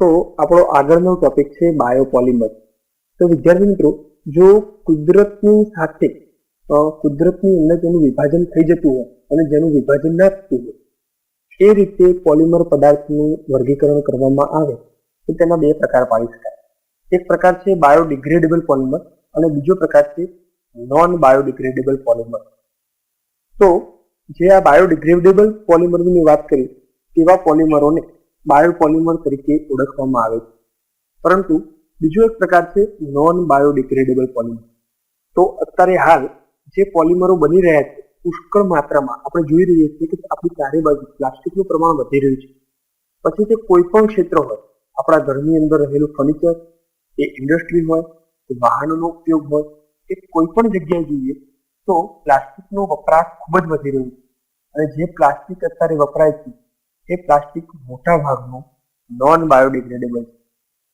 તો આપણો આગળનો ટોપિક છે બાયોપોલિમર તો વિદ્યાર્થી મિત્રો, જો કુદરતની સાથે કુદરતની અંદર જેનું વિભાજન થઈ જતું હોય અને જેનું વિભાજન ના થતું હોય, એ રીતે પોલિમર પદાર્થનું વર્ગીકરણ કરવામાં આવે, તો તેના બે પ્રકાર પાડી શકાય. એક પ્રકાર છે બાયોડિગ્રેડેબલ પોલિમર અને બીજો પ્રકાર છે નોન બાયોડિગ્રેડેબલ પોલિમર તો જે આ બાયોડિગ્રેડેબલ પોલિમરની વાત કરી તેવા પોલિમરોને બાયોપોલિમર તરીકે ઓળખવામાં આવે છે. પરંતુ બીજો એક પ્રકાર છે નોન બાયોડિગ્રેડેબલ પોલિમર. તો અત્યારે હાલ જે પોલિમરો બની રહ્યા છે, પુષ્કળ માત્રામાં આપણે જોઈ રહીએ છીએ કે આપણી ચારે બાજુ પ્લાસ્ટિકનું પ્રમાણ વધી રહ્યું છે. પછી તે કોઈ પણ ક્ષેત્ર હોય, આપણા ઘરની અંદર રહેલું ફર્નિચર એ ઇન્ડસ્ટ્રી હોય, કે વાહનોનો ઉપયોગ હોય, કે કોઈ પણ જગ્યાએ જોઈએ, તો પ્લાસ્ટિકનો વપરાશ ખૂબ જ વધી રહ્યો છે. અને જે પ્લાસ્ટિક અત્યારે વપરાય છે એ પ્લાસ્ટિક મોટા ભાગનું નોન બાયોડિગ્રેડેબલ છે.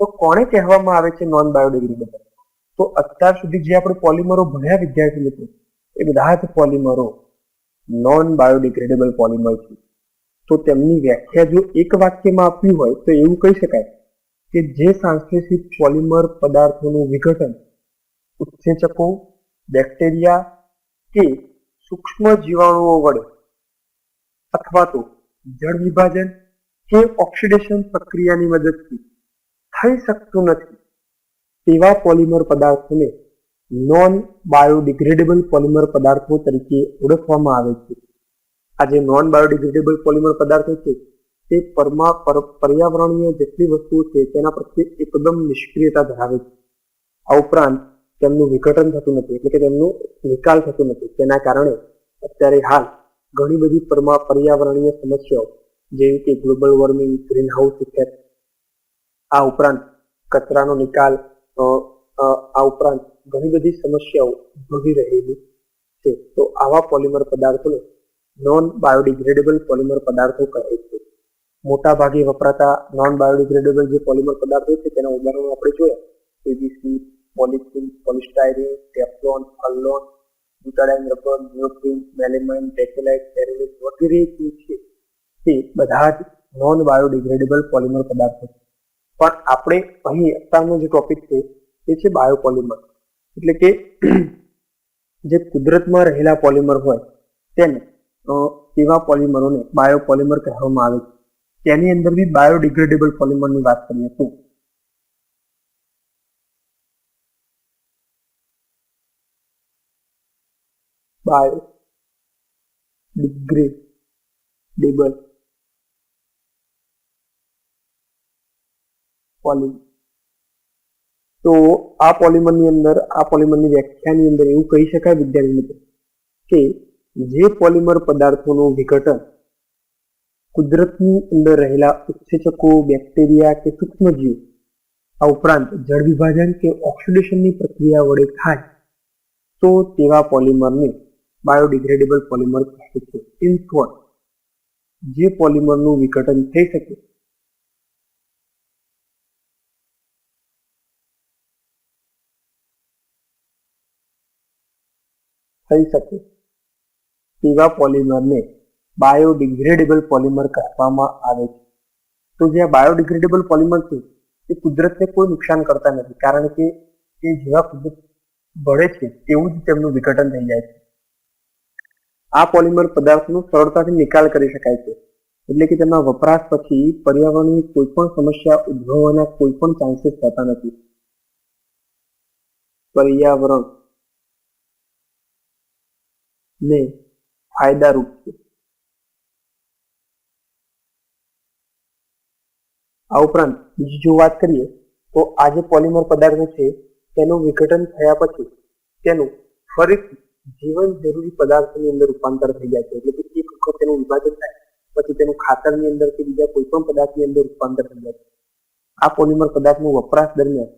તો કોને કહેવામાં આવે છે નોન બાયોડિગ્રેડેબલ તો અત્યાર સુધી જે આપણે પોલિમરો ભણ્યા વિદ્યાર્થી મિત્રો, એ બધા જ પોલિમરો નોન બાયોડિગ્રેડેબલ પોલિમર છે. તો તેમની વ્યાખ્યા જો એક વાક્યમાં આપવી હોય, તો એવું કહી શકાય કે જે સાંશ્લેષિત પોલિમર પદાર્થોનું વિઘટન ઉત્સેચકો, બેક્ટેરિયા કે સૂક્ષ્મ જીવાણુઓ વડે અથવા તો જળ વિભાજન કે ઓક્સિડેશન પ્રક્રિયાની મદદથી થઈ શકતું નથી. તેવા પોલિમર પદાર્થોને નોન બાયોડિગ્રેડેબલ પોલિમર પદાર્થો તરીકે ઓળખવામાં આવે છે. આ જે નોન બાયોડિગ્રેડેબલ પોલિમર પદાર્થો છે, તે પરમા, પર- પર્યાવરણીય જેટલી વસ્તુઓ છે, તેના પ્રત્યે એકદમ નિષ્ક્રિયતા ધરાવે છે. આ ઉપરાંત તેમનું વિઘટન થતું નથી, એટલે કે તેમનું નિકાલ થતો નથી. તેના કારણે અત્યારે હાલ ઘણી બધી પર્યાવરણીય સમસ્યાઓ, જેવી કે global warming greenhouse effect આ ઉપરાંત કચરાનો નિકાલ આ ઉપરાંત ઘણી બધી સમસ્યાઓ ઉદ્ભવી રહેલી છે. તો આવા પોલિમર પદાર્થોને નોન બાયોડિગ્રેડેબલ પોલિમર પદાર્થો કહે છે. મોટા ભાગે વપરાતા નોન બાયોડિગ્રેડેબલ જે પોલિમર પદાર્થો છે, તેના ઉદાહરણો આપણે જોયા. PVC polythene polystyrene Teflon અલ્લોન butadiene rubber neoprene melamine bakelite ceramic વગેરે જે છે તે બધા જ નોન બાયોડિગ્રેડેબલ પોલિમર પદાર્થો છે પણ આપણે અહીં અત્યારનો જે ટોપિક છે તે છે બાયોપોલિમર એટલે કે જે કુદરતમાં રહેલા પોલિમર હોય તેને તેવા પોલિમરોને બાયોપોલિમર કહેવામાં આવે છે તેની અંદર બી બાયોડિગ્રેડેબલ પોલિમરની વાત કરીએ તો બાયો ડિગ્રેડેબલ પોલિમર તો આ પોલિમરની અંદર, આ પોલિમરની વ્યાખ્યાની અંદર એવું કહી શકાય વિદ્યાર્થી મિત્રો કે જે પોલિમર પદાર્થોનું વિઘટન કુદરતની અંદર રહેલા ઉત્સેચકો, બેક્ટેરિયા કે સૂક્ષ્મજીવ, આ ઉપરાંત જળ વિભાજન કે ઓક્સિડેશનની પ્રક્રિયા વડે થાય, તો તેવા પોલિમરને બાયોડિગ્રેડેબલ પોલિમર કહે છે. ઇન શોર્ટ જે પોલિમરનું વિઘટન થઈ શકે થઈ શકે તેવા પોલિમરને બાયોડિગ્રેડેબલ પોલિમર કહેવામાં આવે છે. તો જે બાયોડિગ્રેડેબલ પોલિમર છે તે કુદરતને કોઈ નુકસાન કરતા નથી. કારણ કે તે જેવા કુદરત ભળે છે, તેવું જ તેમનું વિઘટન થઈ જાય છે. આ પોલિમર પદાર્થનો સરળતાથી નિકાલ કરી શકાય છે. એટલે કે તેમના વપરાશ પછી પર્યાવરણની કોઈ પણ સમસ્યા ઉદ્ભવવાના કોઈ પણ ચાન્સીસ થતા નથી. પર્યાવરણ. ને ફાયદારૂપ છે. આ ઉપરાંત, બીજી જો વાત કરીએ, તો આ જે પોલિમર પદાર્થો છે, તેનું વિઘટન થયા પછી તેનું ફરીથી જીવન જરૂરી પદાર્થોની અંદર રૂપાંતર થઈ જાય છે. એટલે કે એક વખત તેનું વિભાજન થાય, પછી તેનું ખાતરની અંદર કે બીજા કોઈ પણ પદાર્થની અંદર રૂપાંતર થઈ જાય છે. આ પોલિમર પદાર્થનું વપરાશ દરમિયાન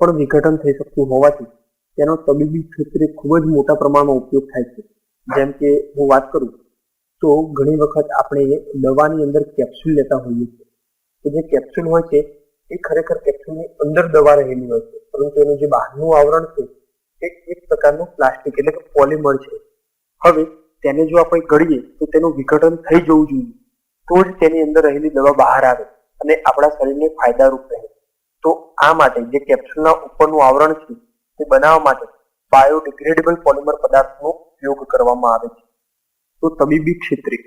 પણ વિઘટન થઈ શકતું હોવાથી તેનો તબીબી ક્ષેત્રે ખૂબ જ મોટા પ્રમાણમાં ઉપયોગ થાય છે. જેમ કે હું વાત કરું, તો ઘણી વખત આપણે દવાની અંદર કેપ્સ્યુલ લેતા હોઈએ છીએ. કે જે કેપ્સ્યુલ હોય છે, એ ખરેખર કેપ્સ્યુલની અંદર દવા રહેલી હોય છે. પરંતુ એનું જે બહારનું આવરણ છે એ એક પ્રકારનું પ્લાસ્ટિક એટલે કે પોલિમર છે. હવે તેને જો આપણે ગળીએ, તો તેનું વિઘટન થઈ જવું જોઈએ. તો જ તેની અંદર રહેલી દવા બહાર આવે અને આપણા શરીરને ફાયદારૂપ રહે. તો આ માટે જે કેપ્સ્યુલના ઉપરનું આવરણ છે, તે બનાવવા માટે બાયોડિગ્રેડેબલ પોલિમર પદાર્થનો ઉપયોગ કરવામાં આવે છે. તો તબીબી ક્ષેત્રે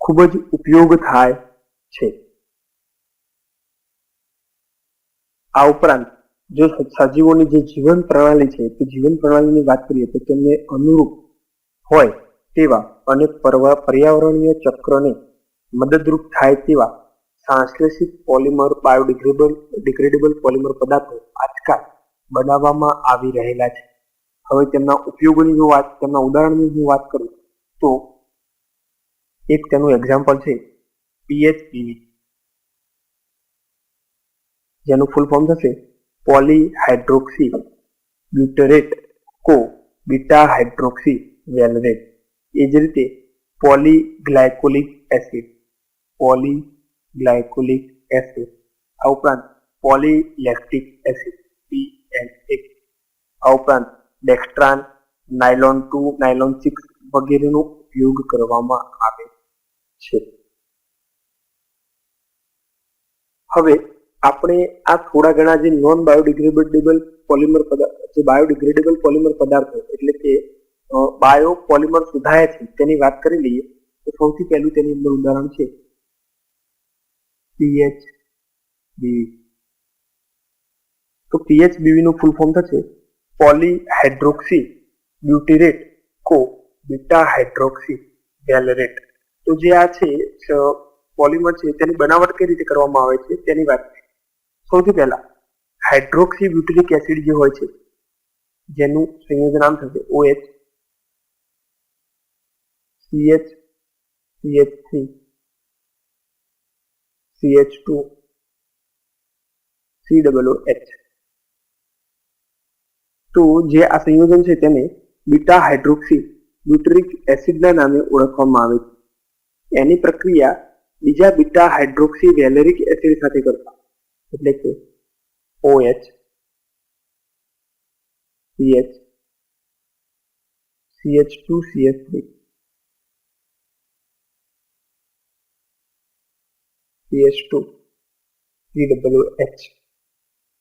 ખૂબ જ ઉપયોગ થાય છે. આ ઉપરાંત જો સજીવોની જે જીવન પ્રણાલી છે, તે જીવન પ્રણાલીની વાત કરીએ તો તેમને અનુરૂપ હોય તેવા અને પર્યાવરણીય ચક્રને મદદરૂપ થાય તેવા સંશ્લેષિત પોલિમર, બાયોડિગ્રેડેબલ, ડિગ્રેડેબલ પોલિમર પદાર્થો આજકાલ બનાવવામાં આવી રહેલા છે. હવે તેમના ઉપયોગોની જો વાત, તેમના ઉદાહરણની જો વાત કરું તો એક તેનું એક્ઝામ્પલ છે પીએચપીવી જેનું ફૂલ ફોર્મ થશે પોલીહાઇડ્રોક્સી બ્યુટરેટ કો બીટા હાઇડ્રોક્સી વેલરેટ એ જ રીતે પોલીગ્લાયકોલિક એસિડ પોલીગ્લાયકોલિક એસિડ આ ઉપરાંત પોલીલેક્ટિક એસિડ પીએલએ આ ઉપરાંત dextran nylon two nylon six વગેરેનો ઉપયોગ કરવામાં આવે છે. હવે આપણે આ થોડા ઘણા જે નોન બાયોડિગ્રેડેબલ પોલિમર પદાર્થ જે બાયોડિગ્રેડેબલ પોલિમર પદાર્થો એટલે કે બાયો પોલિમર સુધાયા છે, તેની વાત કરી લઈએ, તો સૌથી પહેલું તેની અંદર ઉદાહરણ છે. પીએચ બીવી તો પીએચ બીવી નું ફૂલ ફોર્મ થશે. પોલીહાઇડ્રોક્સી બ્યુટીરેટ કો બીટા હાઇડ્રોક્સી વેલરેટ તો જે આ છે પોલિમર છે, તેની બનાવટ કઈ રીતે કરવામાં આવે છે, તેની વાત સૌથી પહેલા હાઇડ્રોક્સી બ્યુટરિક એસિડ જે હોય છે, જેનું સંયોજન નામ થશે OH CH CH3 CH2 COOH તો જે આ સંયોજન છે તેને બીટા હાઇડ્રોક્સી બ્યુટરિક એસિડના નામે ઓળખવામાં આવે છે. એની પ્રક્રિયા બીજા બીટા હાઇડ્રોક્સી વેલેરિક એસિડ સાથે કરતા એટલે કે OH CH CH2 CH3 CH2 H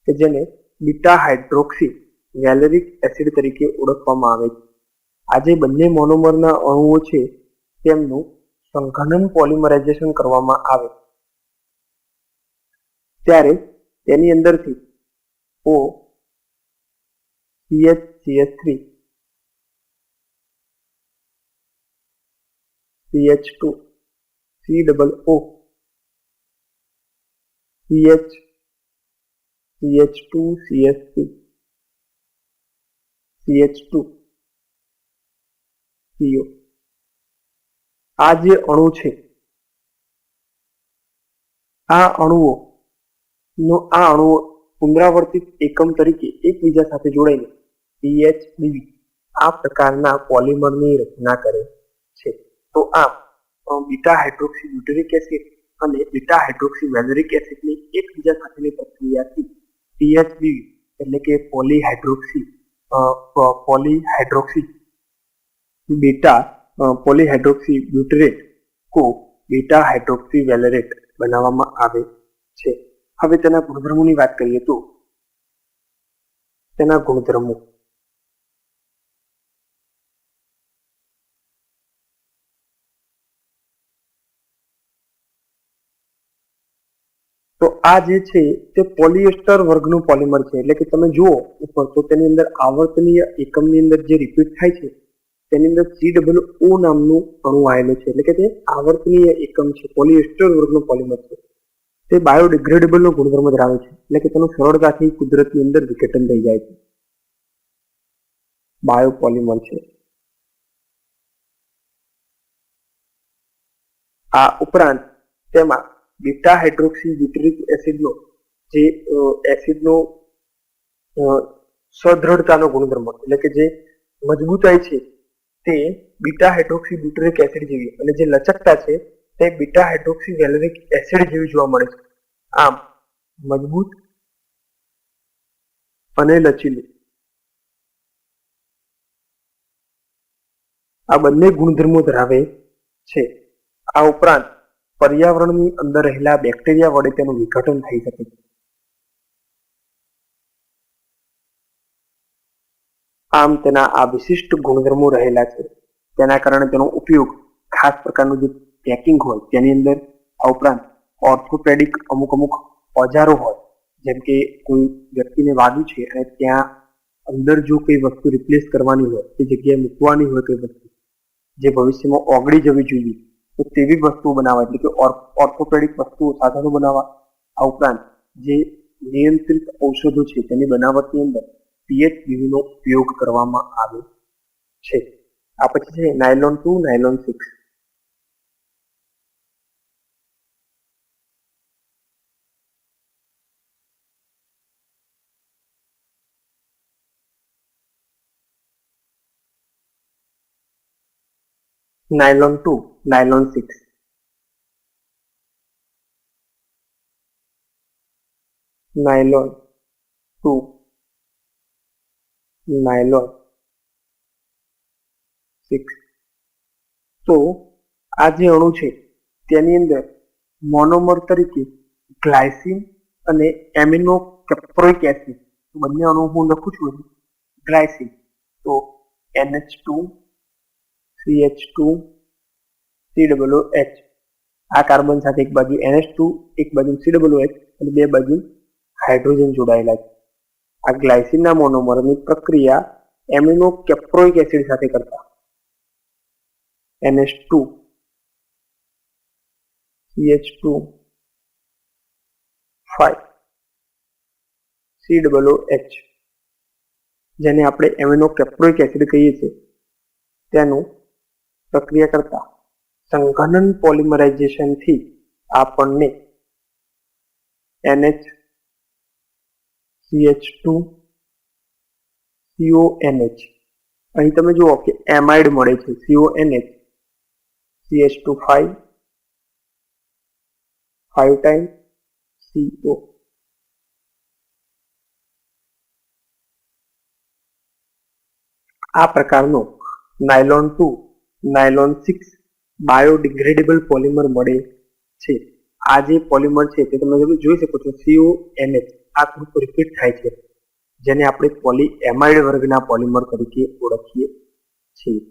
કે જેને બીટા હાઇડ્રોક્સી વેલેરિક એસિડ તરીકે ઓળખવામાં આવે છે. આ બંને મોનોમરના અણુઓ છે તેમનું સંઘનન પોલિમરાઇઝેશન કરવામાં આવે. ત્યારે તેની અંદરથી O CH CH3 CH2 C double O CH CH2 CH3 CH2 CO આ જે અણુ છે આ અણુઓ નો આ અણુઓ પુનરાવર્તિત એકમ તરીકે એકબીજા સાથે જોડાઈને PHBV આ પ્રકારના પોલિમરની રચના કરે છે. તો આ બીટા હાઇડ્રોક્સી બ્યુટેરિક એસિડ અને બીટા હાઇડ્રોક્સી વેલેરિક એસિડની એકબીજા સાથેની પ્રક્રિયાથી PHBV એટલે કે પોલીહાઇડ્રોક્સી પોલીહાઇડ્રોક્સી બીટા પોલીહાઇડ્રોક્સી બ્યુટરેટ કો બીટા હાઇડ્રોક્સી વેલેરેટ બનાવવામાં આવે છે. હવે તેના ગુણધર્મોની વાત કરીએ તો તેના ગુણધર્મો. તો આ જે છે તે પોલિએસ્ટર વર્ગનું પોલિમર છે. એટલે કે તમે જુઓ ઉપર તો તેની અંદર આવર્તનીય એકમની અંદર જે રિપીટ થાય છે, તેની અંદર સી ડબલ ઓ નામનું અણુ આવેલું છે. એટલે કે તે આવર્તનીય એકમ છે, પોલિએસ્ટર વર્ગનું પોલિમર છે. તે બાયોડિગ્રેડેબલનો ગુણધર્મ ધરાવે છે. એટલે કે તેનું સરળતાથી કુદરતની અંદર વિઘટન થઈ જાય છે. બાયોપોલિમર છે. આ ઉપરાંત તેમાં બીટા હાઇડ્રોક્સી બ્યુટરિક એસિડનો જે એસિડનો સદ્રઢતાનો ગુણધર્મ એટલે કે જે મજબૂતાઈ છે તે બીટા હાઇડ્રોક્સી બ્યુટરિક એસિડ જેવી અને જે લચકતા છે તે બીટા હાઇડ્રોક્સી વેલેરિક એસિડ જેવી જોવા મળે છે. આમ, મજબૂત અને લચીલું. આ બંને ગુણધર્મો ધરાવે છે. આ ઉપરાંત, પર્યાવરણની અંદર રહેલા બેક્ટેરિયા વડે તેનું વિઘટન થઈ શકે છે. આમ, તેના આ વિશિષ્ટ ગુણધર્મો રહેલા છે. તેના કારણે તેનો ઉપયોગ ખાસ પ્રકારનું જે પેકિંગ હોય તેની અંદર આ ઉપરાંત ઓર્થોપેડિક અમુક અમુક ઓજારો હોય, જેમ કે કોઈ વ્યક્તિને વાગ્યું છે અને ત્યાં અંદર જો કોઈ વસ્તુ રિપ્લેસ કરવાની હોય તે જગ્યાએ મૂકવાની હોય કોઈ વસ્તુ, જે ભવિષ્યમાં ઓગળી જવી જોઈએ, તો તેવી વસ્તુઓ બનાવવા, એટલે કે ઓર્થોપેડિક વસ્તુઓ, સાધનો બનાવવા. આ ઉપરાંત જે નિયંત્રિત ઔષધો છે, તેની બનાવટની અંદર પીએચ નો ઉપયોગ કરવામાં આવે છે. આ પછી છે nylon two nylon six nylon 2 nylon 6 nylon 2 nylon 6 તો આ જે અણુ છે, તેની અંદર મોનોમર તરીકે ગ્લાયસિન અને એમિનો કેપ્રોઇક એસિડ બંને અણુ હું લખું છું ગ્લાયસિન તો NH2 C H two C double H આ કાર્બન સાથે એક બાજુ એનએચ ટુ એક બાજુ સી ડબલ એચ અને બે બાજુ હાઇડ્રોજન જોડાયેલા છે. આ ગ્લાયસિનના મોનોમરની પ્રક્રિયા એમિનો કેપ્રોઇક એસિડ સાથે કરતા NH two CH2 two five C double H જેને આપણે એમિનો કેપ્રોઇક એસિડ કહીએ છીએ. તેનું પ્રક્રિયા કરતા સંઘનન પોલિમરાઇઝેશનથી આપણને NH CH2 CONH અહીં તમે જુઓ કે એમાઇડ મળે છે. CONH CH2 5 5 times CO આ પ્રકારનો nylon two nylon six biodegradable polymer મળે છે. આ જે પોલિમર છે તે તમે જોઈ શકો છો સીઓ એનએચ આ થોડુંક રિપીટ થાય છે. જેને આપણે પોલી એમાઇડ વર્ગના પોલિમર તરીકે ઓળખીએ છીએ.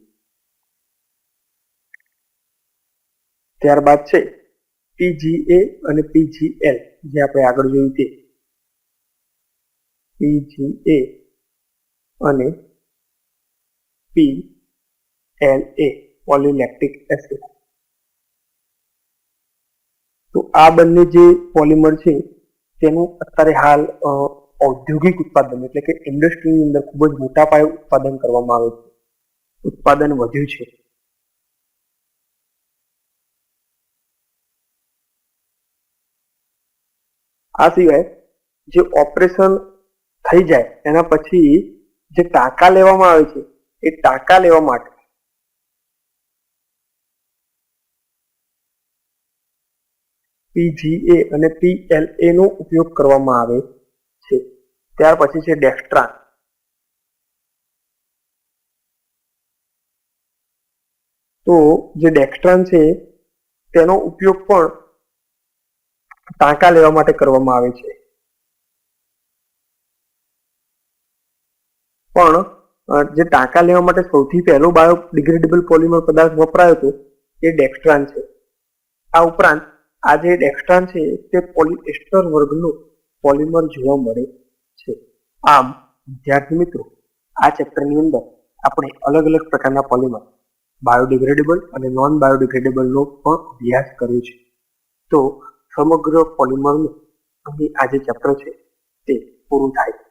ત્યારબાદ છે પીજીએ અને પીજીએલ જે આપણે આગળ જોયું તે. પીજીએ અને પી એલ એ પોલિલેક્ટિક એસિડ તો આ બંને જે પોલિમર છે, તેનું અત્યારે હાલ ઔદ્યોગિક ઉત્પાદન, એટલે કે ઇન્ડસ્ટ્રીની અંદર ખૂબ જ મોટા પાયે ઉત્પાદન કરવામાં આવે છે. ઉત્પાદન વધ્યું છે. આ સિવાય જે ઓપરેશન થઈ જાય, એના પછી જે ટાંકા લેવામાં આવે છે, એ ટાંકા લેવા માટે પીજીએ અને પીએલએ નો ઉપયોગ કરવામાં આવે છે. ત્યાર પછી છે ડેક્સ્ટ્રાન તો જે ડેક્સ્ટ્રાન છે, તેનો ઉપયોગ પણ ટાંકા લેવા માટે કરવામાં આવે છે. પણ જે ટાંકા લેવા માટે સૌથી પહેલો બાયોડિગ્રેડેબલ પોલિમર પદાર્થ વપરાયો હતો, એ ડેક્સ્ટ્રાન છે. આ ઉપરાંત આ જે ડેક્સ્ટ્રાન છે, તે પોલિએસ્ટર વર્ગનું પોલિમર જોવા મળે છે. આમ, વિદ્યાર્થી મિત્રો, આ ચેપ્ટરની અંદર આપણે અલગ અલગ પ્રકારના પોલિમર, બાયોડિગ્રેડેબલ અને નોન બાયોડિગ્રેડેબલનો પણ અભ્યાસ કર્યો છે. તો સમગ્ર પોલિમરનું અહીં આ જે ચેપ્ટર છે, તે પૂરું થાય.